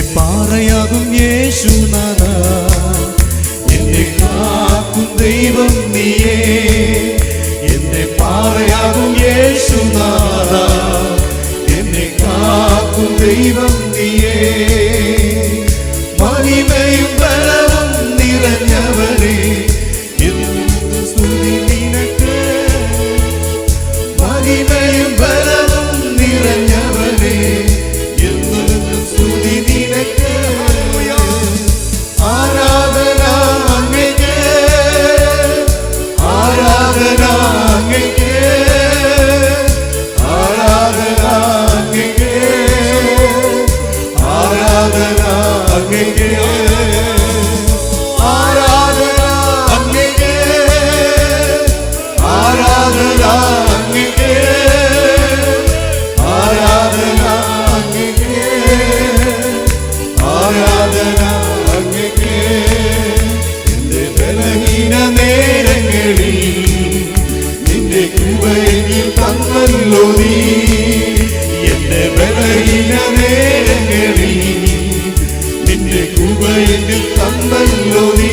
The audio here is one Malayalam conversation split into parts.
എന്റെ പാറയാകും യേശുനാഥ. എന്നെ കാക്കും ദൈവം നീയേ. എന്റെ പാറയാകും യേശുനാഥ. എന്നെ കാക്കും ദൈവം നീയേ. മഹിമയും നിന്റെ തന്നല്ലോ നീ. എന്റെ ബലഹീന നേരങ്ങളിൽ നിന്റെ കൃപയിൽ തന്നല്ലോ നീ.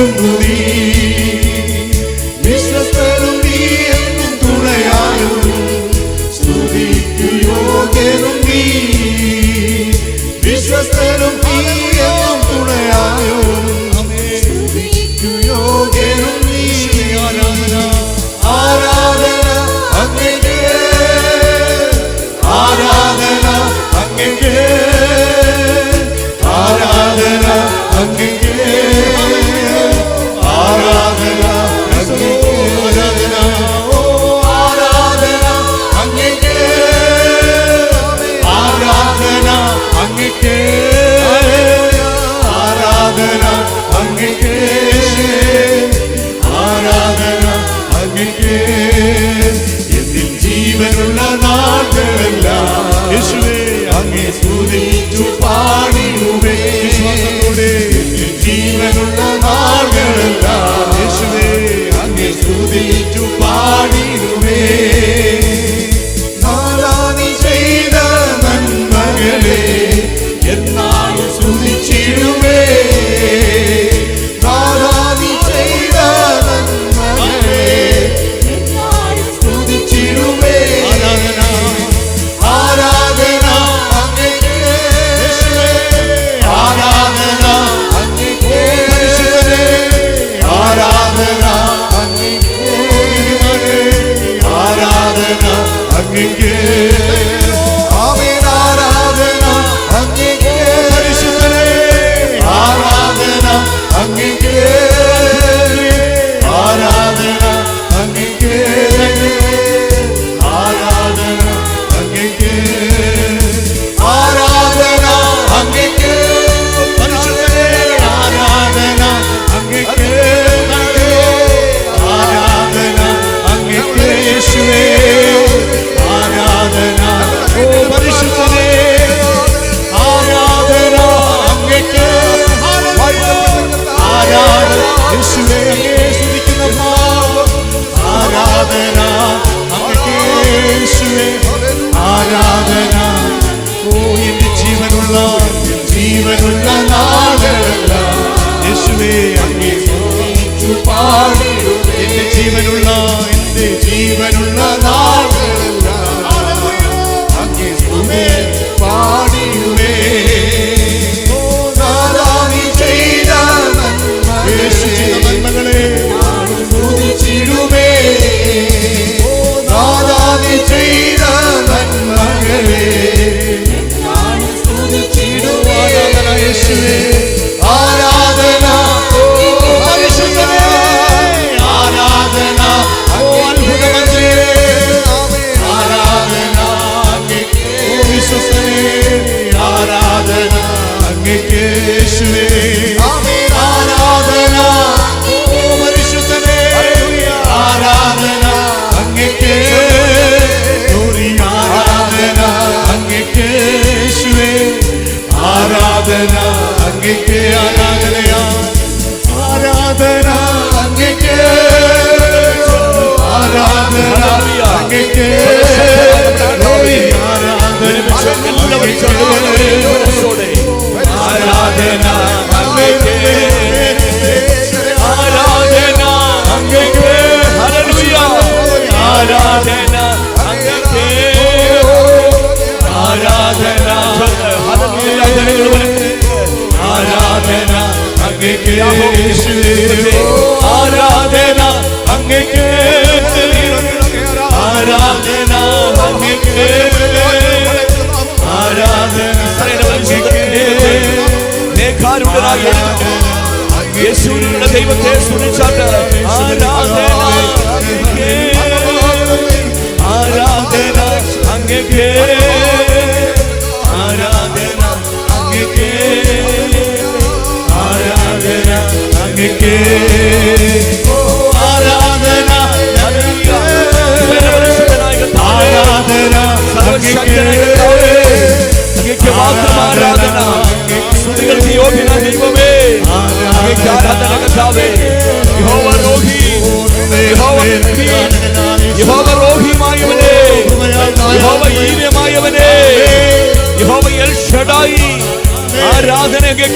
ഒരുങ്ങു നീ വിശ്വസ്തരും സ്തുതിക്കു യോഗ്യനും നീ വിശ്വസ്തരും ജീവനുള്ള നാളുകളെല്ലാം യേശുവേ അങ്ങേ സ്തുതിച്ചു പാടിയുവേ ജീവനുള്ള യേശുവേ അങ്ങേ യേശുവേ ആരാധന പരിശുദ്ധനേ ആരാധന അത്ഭുതമന്ത്രിയേ ആരാധന വിശ്വസനേ ആരാധന അങ്ങേക്ക് യേശുവേ ആരാധന പരിശുദ്ധനേ ആരാധന അങ്ങേക്ക് ആരാധന അങ്ങേക്ക് യേശുവേ ആരാധന അങ്ങേക്ക് ആരാധനയാ ആരാധന അങ്ങേക്ക് ആരാധന അങ്ങേക്ക് ആരാധന അങ്ങേക്ക് ആരാധന അങ്ങേക്ക് ആരാധന ദൈവത്തെ സ്തുതിച്ചാട്ട്. ആരാധന. ആരാധനയ്ക്ക്